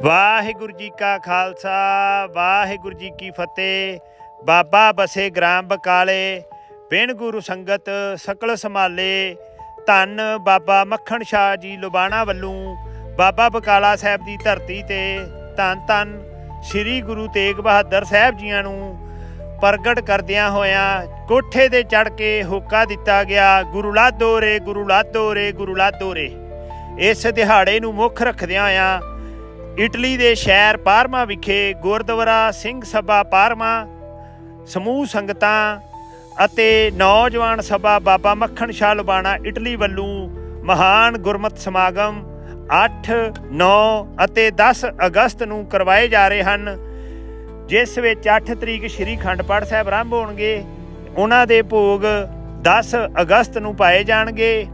ਵਾਹਿਗੁਰੂ ਜੀ ਕਾ ਖਾਲਸਾ, ਵਾਹਿਗੁਰੂ ਜੀ ਕੀ ਫਤਿਹ। ਬਾਬਾ ਬਸੇ ਗ੍ਰਾਮ ਬਕਾਲੇ, ਬਿਨ ਗੁਰੂ ਸੰਗਤ ਸਕਲ ਸੰਭਾਲੇ। ਧੰਨ ਬਾਬਾ ਮੱਖਣ ਸ਼ਾਹ ਜੀ ਲੁਬਾਣਾ ਵੱਲੋਂ ਬਾਬਾ ਬਕਾਲਾ ਸਾਹਿਬ ਦੀ ਧਰਤੀ ਤੇ ਧੰਨ ਧੰਨ ਸ੍ਰੀ ਗੁਰੂ ਤੇਗ ਬਹਾਦਰ ਸਾਹਿਬ ਜੀਆਂ ਨੂੰ ਪ੍ਰਗਟ ਕਰਦਿਆਂ ਹੋਇਆਂ ਕੋਠੇ ਤੇ ਚੜ ਕੇ ਹੋਕਾ ਦਿੱਤਾ ਗਿਆ, ਗੁਰੂ ਲਾਦੋ ਰੇ, ਗੁਰੂ ਲਾਦੋ ਰੇ, ਗੁਰੂ ਲਾਦੋ ਰੇ। ਇਸ ਦਿਹਾੜੇ ਨੂੰ ਮੁੱਖ ਰੱਖਦਿਆਂ ਹੋਇਆਂ ਇਟਲੀ ਦੇ ਸ਼ਹਿਰ ਪਾਰਮਾ ਵਿਖੇ ਗੁਰਦੁਆਰਾ ਸਿੰਘ ਸਭਾ ਪਾਰਮਾ, ਸਮੂਹ ਸੰਗਤਾਂ ਅਤੇ ਨੌਜਵਾਨ ਸਭਾ ਬਾਬਾ ਮੱਖਣ ਸ਼ਾਹ ਲੁਬਾਣਾ ਇਟਲੀ ਵੱਲੋਂ ਮਹਾਨ ਗੁਰਮਤ ਸਮਾਗਮ 8 9 ਅਤੇ 10 ਅਗਸਤ ਨੂੰ ਕਰਵਾਏ ਜਾ ਰਹੇ ਹਨ, ਜਿਸ ਵਿੱਚ 8 ਤਰੀਕ ਸ੍ਰੀ ਖੰਡ ਪਾਠ ਸਾਹਿਬ ਆਰੰਭ ਹੋਣਗੇ। ਉਹਨਾਂ ਦੇ ਭੋਗ 10 ਅਗਸਤ ਨੂੰ ਪਾਏ ਜਾਣਗੇ।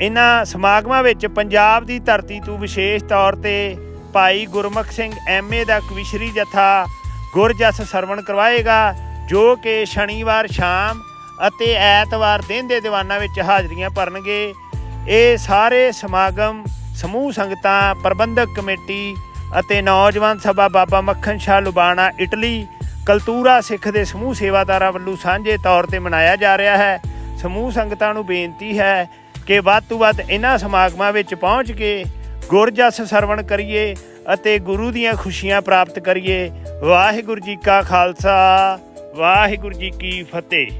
ਇਹਨਾਂ ਸਮਾਗਮਾਂ ਵਿੱਚ ਪੰਜਾਬ ਦੀ ਧਰਤੀ ਤੋਂ ਵਿਸ਼ੇਸ਼ ਤੌਰ ਤੇ ਭਾਈ ਗੁਰਮੁਖ ਸਿੰਘ ਐਮਏ ਦਾ ਕਵਿਸ਼ਰੀ ਜਥਾ ਗੁਰਜਸ ਸਰਵਣ ਕਰਵਾਏਗਾ, ਜੋ ਕਿ ਸ਼ਨੀਵਾਰ ਸ਼ਾਮ ਅਤੇ ਐਤਵਾਰ ਦਿਨ ਦੇ ਦੀਵਾਨਾਂ ਵਿੱਚ ਹਾਜ਼ਰੀਆਂ ਭਰਨਗੇ। ਇਹ ਸਾਰੇ ਸਮਾਗਮ, ਸਮੂਹ ਸੰਗਤਾਂ, ਪ੍ਰਬੰਧਕ ਕਮੇਟੀ ਅਤੇ ਨੌਜਵਾਨ ਸਭਾ ਬਾਬਾ ਮੱਖਣ ਸ਼ਾਹ ਲੁਬਾਣਾ, ਇਟਲੀ, ਕਲਤੂਰਾ ਸਿੱਖ ਦੇ ਸਮੂਹ ਸੇਵਾਦਾਰਾਂ ਵੱਲੋਂ ਸਾਂਝੇ ਤੌਰ ਤੇ ਮਨਾਇਆ ਜਾ ਰਿਹਾ ਹੈ। ਸਮੂਹ ਸੰਗਤਾਂ ਨੂੰ ਬੇਨਤੀ ਹੈ ਕਿ ਵੱਧ ਤੋਂ ਵੱਧ ਇਹਨਾਂ ਸਮਾਗਮਾਂ ਵਿੱਚ ਪਹੁੰਚ ਕੇ ਗੁਰਜਸ ਸਰਵਣ ਕਰੀਏ ਅਤੇ ਗੁਰੂ ਦੀਆਂ ਖੁਸ਼ੀਆਂ ਪ੍ਰਾਪਤ ਕਰੀਏ। ਵਾਹਿਗੁਰੂ ਜੀ ਕਾ ਖਾਲਸਾ, ਵਾਹਿਗੁਰੂ ਜੀ ਕੀ ਫਤਿਹ।